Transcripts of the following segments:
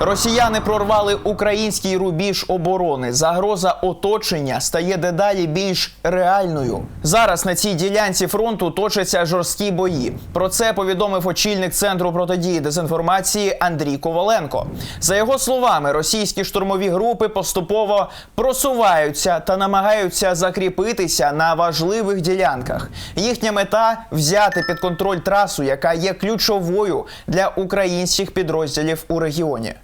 Росіяни прорвали український рубіж оборони. Загроза оточення стає дедалі більш реальною. Зараз на цій ділянці фронту точаться жорсткі бої. Про це повідомив очільник центру протидії дезінформації Андрій Коваленко. За його словами, російські штурмові групи поступово просуваються та намагаються закріпитися на важливих ділянках. Їхня мета взяти під контроль трасу, яка є ключовою для українських підрозділів у регіоні.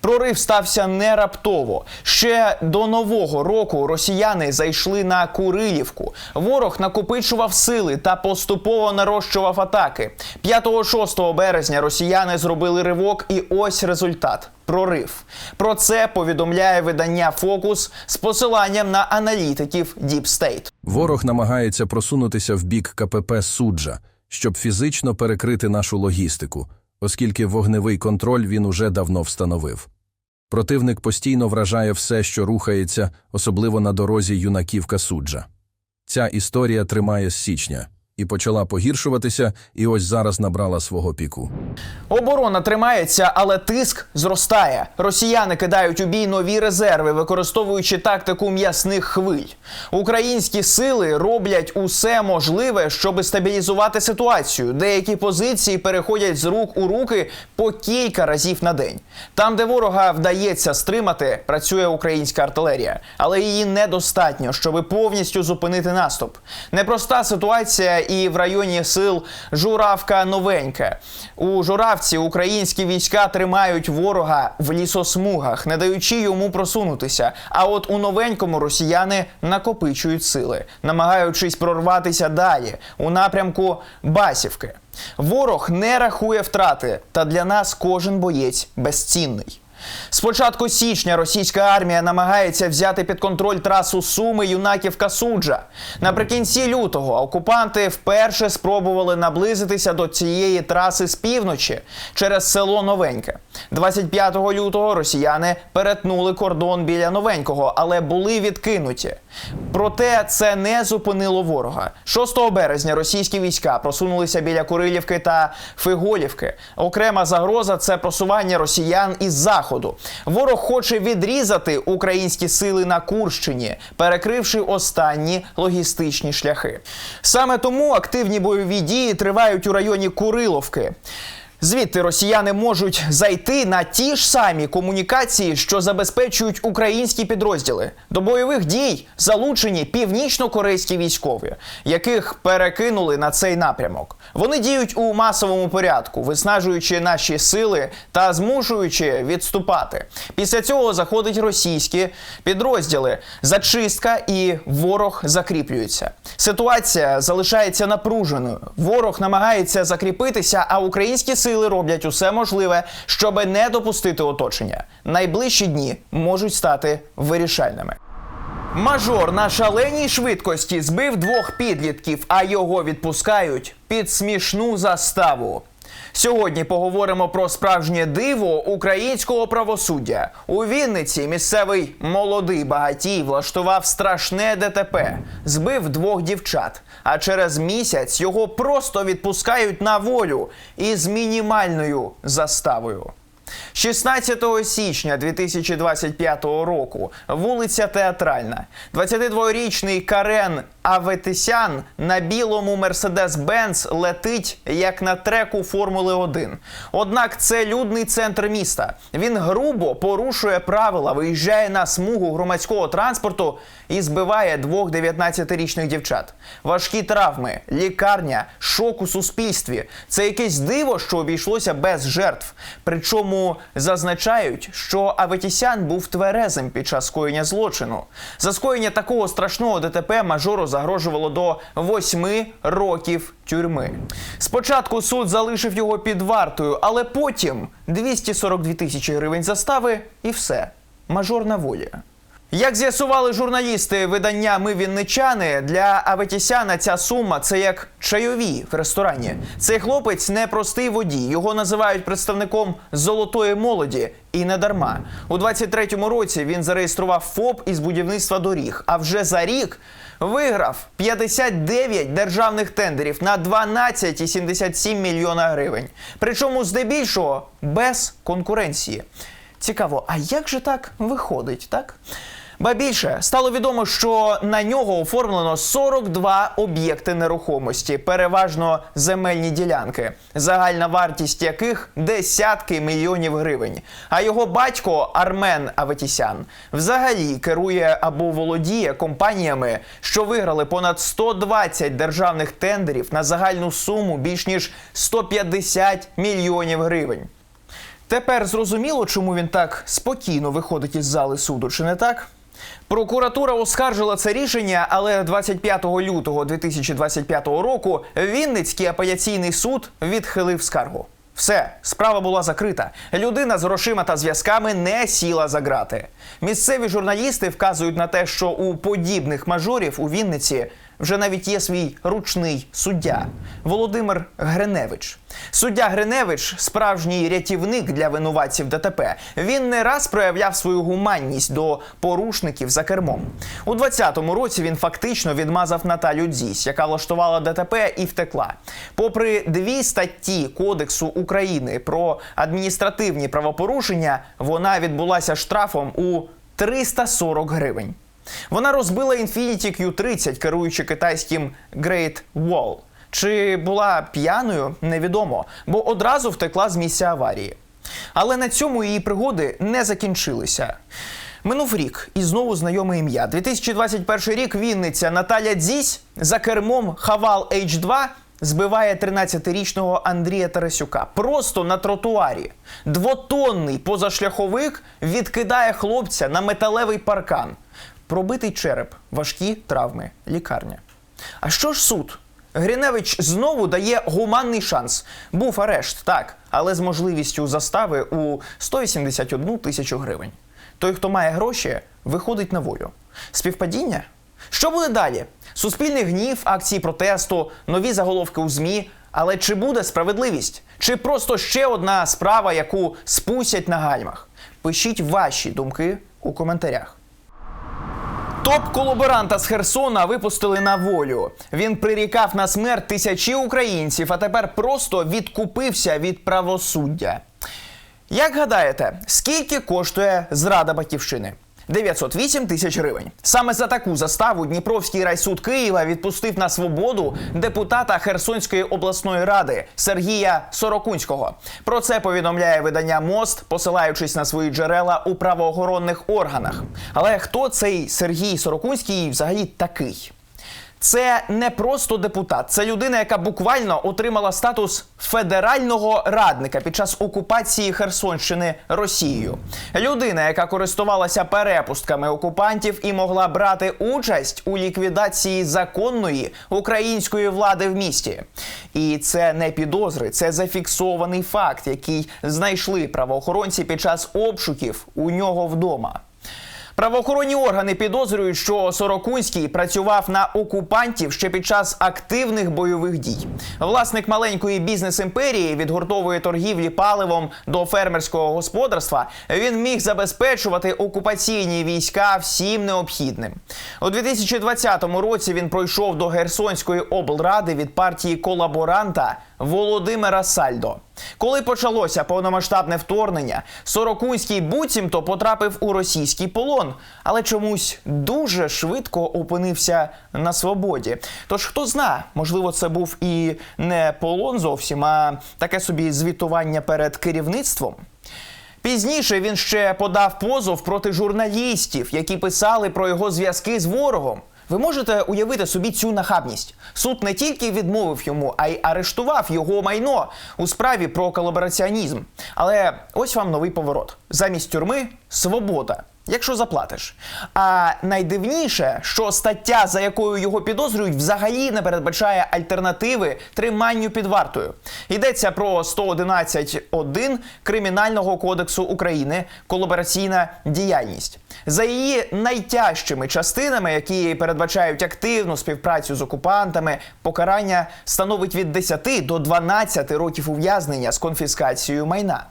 Прорив стався не раптово. Ще до нового року росіяни зайшли на Курилівку. Ворог накопичував сили та поступово нарощував атаки. 5-6 березня росіяни зробили ривок, і ось результат. Прорив. Про це повідомляє видання Фокус з посиланням на аналітиків Deep State. Ворог намагається просунутися в бік КПП Суджа, щоб фізично перекрити нашу логістику, оскільки вогневий контроль він уже давно встановив. Противник постійно вражає все, що рухається, особливо на дорозі юнаківка Суджа. Ця історія тримає з січня і почала погіршуватися, і ось зараз набрала свого піку. Оборона тримається, але тиск зростає. Росіяни кидають у бій нові резерви, використовуючи тактику м'ясних хвиль. Українські сили роблять усе можливе, щоб стабілізувати ситуацію. Деякі позиції переходять з рук у руки по кілька разів на день. Там, де ворога вдається стримати, працює українська артилерія, але її недостатньо, щоб повністю зупинити наступ. Непроста ситуація і в районі сил Журавка Новенька. У Журавці українські війська тримають ворога в лісосмугах, не даючи йому просунутися. А от у новенькому росіяни накопичують сили, намагаючись прорватися далі у напрямку Басівки. Ворог не рахує втрати, та для нас кожен боєць безцінний. З початку січня російська армія намагається взяти під контроль трасу Суми Юнаківка Суджа. Наприкінці лютого окупанти вперше спробували наблизитися до цієї траси з півночі через село Новеньке. 25 лютого росіяни перетнули кордон біля новенького, але були відкинуті. Проте це не зупинило ворога. 6 березня російські війська просунулися біля Курилівки та Фиголівки. Окрема загроза це просування росіян із заходу. Ворог хоче відрізати українські сили на Курщині, перекривши останні логістичні шляхи. Саме тому активні бойові дії тривають у районі Куриловки. Звідти росіяни можуть зайти на ті ж самі комунікації, що забезпечують українські підрозділи. До бойових дій залучені північно-корейські військові, яких перекинули на цей напрямок. Вони діють у масовому порядку, виснажуючи наші сили та змушуючи відступати. Після цього заходять російські підрозділи. Зачистка і ворог закріплюється. Ситуація залишається напруженою. Ворог намагається закріпитися, а українські сили роблять усе можливе, щоб не допустити оточення. Найближчі дні можуть стати вирішальними. Мажор на шаленій швидкості збив двох підлітків, а його відпускають під смішну заставу. Сьогодні поговоримо про справжнє диво українського правосуддя. У Вінниці місцевий молодий багатій влаштував страшне ДТП, збив двох дівчат. А через місяць його просто відпускають на волю із мінімальною заставою. 16 січня 2025 року вулиця Театральна. 22-річний Карен Аветисян на білому Мерседес-Бенц летить як на треку Формули 1. Однак це людний центр міста. Він грубо порушує правила, виїжджає на смугу громадського транспорту і збиває двох 19-річних дівчат. Важкі травми, лікарня, шок у суспільстві. Це якесь диво, що обійшлося без жертв. Причому зазначають, що Аветісян був тверезим під час скоєння злочину. За скоєння такого страшного ДТП мажору загрожувало до восьми років тюрми. Спочатку суд залишив його під вартою, але потім 242 тисячі гривень застави і все. Мажор на волі. Як з'ясували журналісти видання Ми Вінничани, для Аветісяна ця сума це як чайові в ресторані. Цей хлопець не простий водій. Його називають представником золотої молоді. І не дарма. У 23-му році він зареєстрував ФОП із будівництва доріг. А вже за рік виграв 59 державних тендерів на 12,77 мільйона гривень. Причому здебільшого без конкуренції. Цікаво, а як же так виходить, так? Ба більше стало відомо, що на нього оформлено 42 об'єкти нерухомості, переважно земельні ділянки, загальна вартість яких десятки мільйонів гривень. А його батько Армен Аветісян взагалі керує або володіє компаніями, що виграли понад 120 державних тендерів на загальну суму більш ніж 150 мільйонів гривень. Тепер зрозуміло, чому він так спокійно виходить із зали суду, чи не так? Прокуратура оскаржила це рішення, але 25 лютого 2025 року Вінницький апеляційний суд відхилив скаргу. Все, справа була закрита. Людина з грошима та зв'язками не сіла за грати. Місцеві журналісти вказують на те, що у подібних мажорів у Вінниці вже навіть є свій ручний суддя Володимир Гриневич. Суддя Гриневич справжній рятівник для винуватців ДТП. Він не раз проявляв свою гуманність до порушників за кермом. У 20-му році він фактично відмазав Наталю Дзісь, яка влаштувала ДТП і втекла. Попри дві статті Кодексу України про адміністративні правопорушення, вона відбулася штрафом у 340 гривень. Вона розбила Infiniti Q30, керуючи китайським Great Wall. Чи була п'яною, невідомо, бо одразу втекла з місця аварії. Але на цьому її пригоди не закінчилися. Минув рік і знову знайоме ім'я. 2021 рік Вінниця Наталя Дзісь за кермом Хавал H2 збиває 13-річного Андрія Тарасюка просто на тротуарі. Двотонний позашляховик відкидає хлопця на металевий паркан. Пробитий череп, важкі травми, лікарня. А що ж суд? Гриневич знову дає гуманний шанс. Був арешт, так, але з можливістю застави у 181 тисячу гривень. Той, хто має гроші, виходить на волю. Співпадіння? Що буде далі? Суспільний гнів, акції протесту, нові заголовки у ЗМІ. Але чи буде справедливість? Чи просто ще одна справа, яку спустять на гальмах? Пишіть ваші думки у коментарях. Топ-колаборанта з Херсона випустили на волю. Він прирікав на смерть тисячі українців, а тепер просто відкупився від правосуддя. Як гадаєте, скільки коштує зрада батьківщини? 908 тисяч гривень. Саме за таку заставу Дніпровський райсуд Києва відпустив на свободу депутата Херсонської обласної ради Сергія Сорокунського. Про це повідомляє видання Мост, посилаючись на свої джерела у правоохоронних органах. Але хто цей Сергій Сорокунський взагалі такий? Це не просто депутат, це людина, яка буквально отримала статус федерального радника під час окупації Херсонщини Росією. Людина, яка користувалася перепустками окупантів і могла брати участь у ліквідації законної української влади в місті. І це не підозри, це зафіксований факт, який знайшли правоохоронці під час обшуків у нього вдома. Правоохоронні органи підозрюють, що Сорокунський працював на окупантів ще під час активних бойових дій. Власник маленької бізнес-імперії від гуртової торгівлі паливом до фермерського господарства він міг забезпечувати окупаційні війська всім необхідним. У 2020 році він пройшов до Герсонської облради від партії колаборанта Володимира Сальдо. Коли почалося повномасштабне вторгнення, Сорокунський буцімто потрапив у російський полон, але чомусь дуже швидко опинився на свободі. Тож хто зна, можливо, це був і не полон зовсім, а таке собі звітування перед керівництвом. Пізніше він ще подав позов проти журналістів, які писали про його зв'язки з ворогом. Ви можете уявити собі цю нахабність. Суд не тільки відмовив йому, а й арештував його майно у справі про колабораціонізм. Але ось вам новий поворот: замість тюрми свобода. Якщо заплатиш. А найдивніше, що стаття, за якою його підозрюють, взагалі не передбачає альтернативи триманню під вартою. Йдеться про 111.1 Кримінального кодексу України колабораційна діяльність. За її найтяжчими частинами, які передбачають активну співпрацю з окупантами, покарання становить від 10 до 12 років ув'язнення з конфіскацією майна.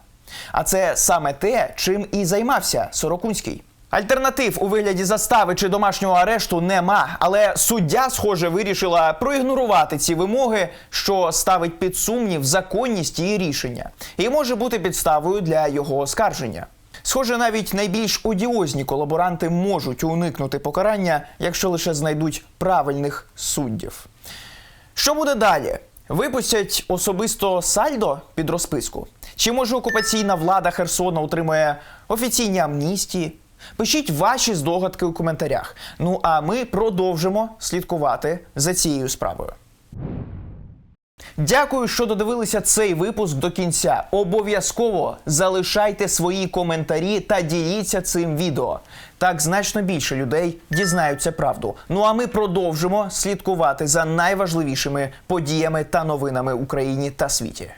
А це саме те, чим і займався Сорокунський. Альтернатив у вигляді застави чи домашнього арешту нема, але суддя, схоже, вирішила проігнорувати ці вимоги, що ставить під сумнів законність її рішення, і може бути підставою для його оскарження. Схоже, навіть найбільш одіозні колаборанти можуть уникнути покарання, якщо лише знайдуть правильних суддів. Що буде далі? Випустять особисто сальдо під розписку? Чи може окупаційна влада Херсона отримує офіційні амністії? Пишіть ваші здогадки у коментарях. Ну а ми продовжимо слідкувати за цією справою. Дякую, що додивилися цей випуск до кінця. Обов'язково залишайте свої коментарі та діліться цим відео. Так значно більше людей дізнаються правду. Ну а ми продовжимо слідкувати за найважливішими подіями та новинами Україні та світі.